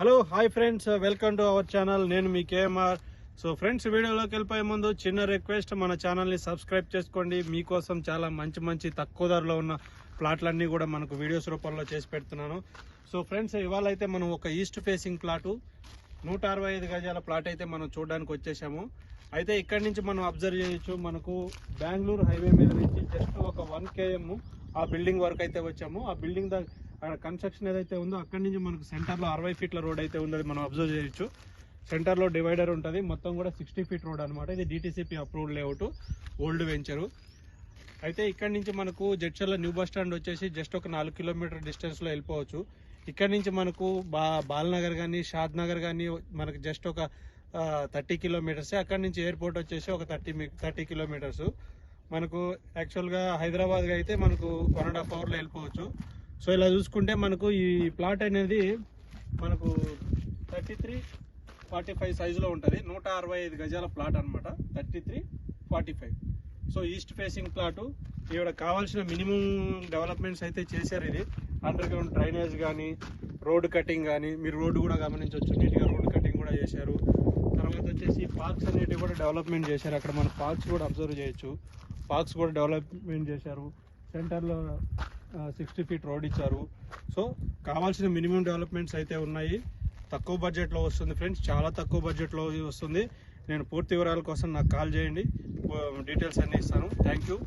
Hello hi friends welcome to our channel నేను మీ KMR so friends వీడియోలోకి వెళ్ళిపోయే ముందు చిన్న రిక్వెస్ట్ మన ఛానల్ని సబ్స్క్రైబ్ చేసుకోండి. మీకోసం చాలా మంచి మంచి తక్కువ ధరలో ఉన్న ప్లాట్లన్నీ కూడా మనకు వీడియోస్ రూపంలో చేసి పెడుతున్నాను. సో ఫ్రెండ్స్ ఇవాళ అయితే మనం ఒక ఈస్ట్ ఫేసింగ్ ప్లాటు నూట అరవై ఐదు గజాల ప్లాట్ అయితే మనం చూడడానికి వచ్చేసాము. అయితే ఇక్కడి నుంచి మనం అబ్జర్వ్ చేయొచ్చు మనకు బెంగళూరు హైవే మీద నుంచి జస్ట్ ఒక వన్ కేఎం ఆ బిల్డింగ్ వరకు అయితే వచ్చాము. ఆ బిల్డింగ్ దగ్గర అక్కడ కన్స్ట్రక్షన్ ఏదైతే ఉందో అక్కడి నుంచి మనకు సెంటర్లో అరవై ఫీట్ల రోడ్ అయితే ఉంది మనం అబ్జర్వ్ చేయొచ్చు. సెంటర్లో డివైడర్ ఉంటుంది. మొత్తం కూడా సిక్స్టీ ఫీట్ రోడ్ అనమాట ఇది DTCP approved layout old venture అయితే ఇక్కడ నుంచి మనకు జడ్చర్ల న్యూ బస్ స్టాండ్ వచ్చేసి జస్ట్ ఒక నాలుగు కిలోమీటర్ డిస్టెన్స్లో వెళ్ళిపోవచ్చు. ఇక్కడ నుంచి మనకు బా బాల్నగర్ కానీ షాద్ నగర్ కానీ మనకు జస్ట్ ఒక థర్టీ కిలోమీటర్స్. అక్కడ నుంచి ఎయిర్పోర్ట్ వచ్చేసి ఒక థర్టీ థర్టీ కిలోమీటర్స్. మనకు యాక్చువల్గా హైదరాబాద్గా అయితే మనకు వన్ అండ్ హాఫ్ అవర్లో వెళ్ళిపోవచ్చు. సో ఇలా చూసుకుంటే మనకు ఈ ప్లాట్ అనేది మనకు థర్టీ త్రీ ఫార్టీ ఫైవ్ సైజులో ఉంటుంది. నూట అరవై ఐదు గజాల ప్లాట్ అనమాట thirty three forty five. So east facing plot ఇక్కడ కావాల్సిన మినిమం డెవలప్మెంట్స్ అయితే చేశారు ఇది. అండర్ గ్రౌండ్ డ్రైనేజ్ కానీ రోడ్డు కటింగ్ కానీ మీరు రోడ్డు కూడా గమనించవచ్చు. నీట్గా రోడ్డు కటింగ్ కూడా చేశారు. తర్వాత వచ్చేసి పార్క్స్ అనేటివి కూడా డెవలప్మెంట్ చేశారు. అక్కడ మన పార్క్స్ కూడా అబ్జర్వ్ చేయొచ్చు. పార్క్స్ కూడా డెవలప్మెంట్ చేశారు. సెంటర్లో సిక్స్టీ ఫీట్ రోడ్ ఇచ్చారు. సో కావాల్సిన మినిమం డెవలప్మెంట్స్ అయితే ఉన్నాయి. తక్కువ బడ్జెట్లో వస్తుంది ఫ్రెండ్స్ చాలా తక్కువ బడ్జెట్లో వస్తుంది. నేను పూర్తి వివరాల కోసం నాకు కాల్ చేయండి. డీటెయిల్స్ అన్నీ ఇస్తాను. Thank you